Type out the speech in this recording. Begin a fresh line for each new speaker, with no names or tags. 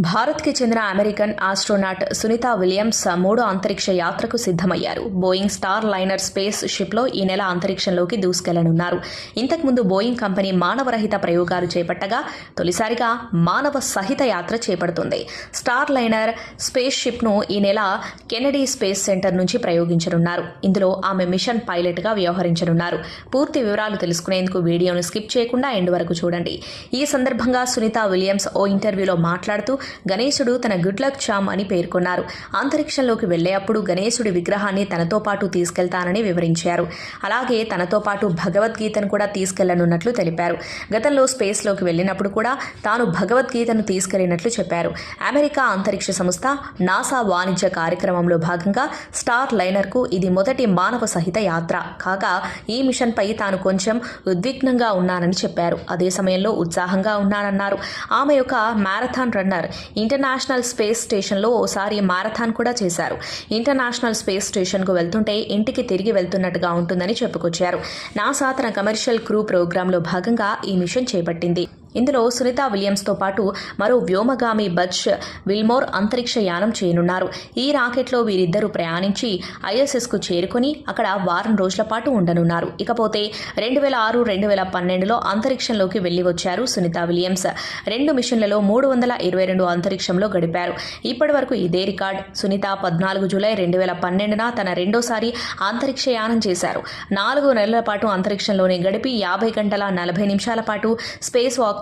భారత్కి చెందిన American astronaut Sunitha Williams మూడో అంతరిక్ష యాత్రకు సిద్ధమయ్యారు. బోయింగ్ స్టార్ లైనర్ స్పేస్ షిప్లో ఈ నెల అంతరిక్షంలోకి దూసుకెళ్ళనున్నారు. ఇంతకుముందు బోయింగ్ కంపెనీ మానవరహిత ప్రయోగాలు చేపట్టగా తొలిసారిగా మానవ సహిత యాత్ర చేపడుతుంది. స్టార్ లైనర్ స్పేస్ షిప్ను ఈ నెల కెనడీ స్పేస్ సెంటర్ నుంచి ప్రయోగించనున్నారు. ఇందులో ఆమె మిషన్ పైలట్గా వ్యవహరించనున్నారు. పూర్తి వివరాలు తెలుసుకునేందుకు వీడియోను స్కిప్ చేయకుండా ఎండ్ వరకు చూడండి. ఈ సందర్భంగా సునీత విలియమ్స్ ఓ ఇంటర్వ్యూలో మాట్లాడుతూ గణేశుడు తన గుడ్ లక్ చామ్ అని పేర్కొన్నారు. అంతరిక్షంలోకి వెళ్ళేటప్పుడు గణేశుడి విగ్రహాన్ని తనతో పాటు తీసుకెళ్తానని వివరించారు. అలాగే తనతో పాటు భగవద్గీతను కూడా తీసుకెళ్ళనున్నట్లు తెలిపారు. గతంలో స్పేస్లోకి వెళ్ళినప్పుడు కూడా తాను భగవద్గీతను తీసుకెళ్ళినట్లు చెప్పారు. అమెరికా అంతరిక్ష సంస్థ నాసా వాణిజ్య కార్యక్రమంలో భాగంగా స్టార్ లైనర్కు ఇది మొదటి మానవ సహిత యాత్ర. కాగా ఈ మిషన్పై తాను కొంచెం ఉద్విగ్నంగా ఉన్నానని చెప్పారు. అదే సమయంలో ఉత్సాహంగా ఉన్నానన్నారు. ఆమె యొక్క మ్యారథాన్ రన్నర్ ఇంటర్నేషనల్ స్పేస్ స్టేషన్లో ఓసారి మారథాన్ కూడా చేశారు. ఇంటర్నేషనల్ స్పేస్ స్టేషన్కు వెళ్తుంటే ఇంటికి తిరిగి వెళ్తున్నట్టుగా ఉంటుందని చెప్పుకొచ్చారు. నాసా తన కమర్షియల్ క్రూ ప్రోగ్రాంలో భాగంగా ఈ మిషన్ చేపట్టింది. ఇందులో సునీత విలియమ్స్తో పాటు మరో వ్యోమగామి బచ్ విల్మోర్ అంతరిక్ష యానం చేయనున్నారు. ఈ రాకెట్లో వీరిద్దరూ ప్రయాణించి ఐఎస్ఎస్కు చేరుకొని అక్కడ వారం రోజుల పాటు ఉండనున్నారు. ఇకపోతే రెండు వేల ఆరు రెండు వేల పన్నెండులో అంతరిక్షంలోకి వెళ్ళి వచ్చారు సునీత విలియమ్స్. రెండు మిషన్లలో మూడు వందల ఇరవై రెండు అంతరిక్షంలో గడిపారు. ఇప్పటి వరకు ఇదే రికార్డ్. సునీత పద్నాలుగు జూలై రెండు వేల పన్నెండున తన రెండోసారి అంతరిక్ష యానం చేశారు. నాలుగు నెలల పాటు అంతరిక్షంలోనే గడిపి యాభై గంటల నలభై నిమిషాల పాటు స్పేస్ వాక్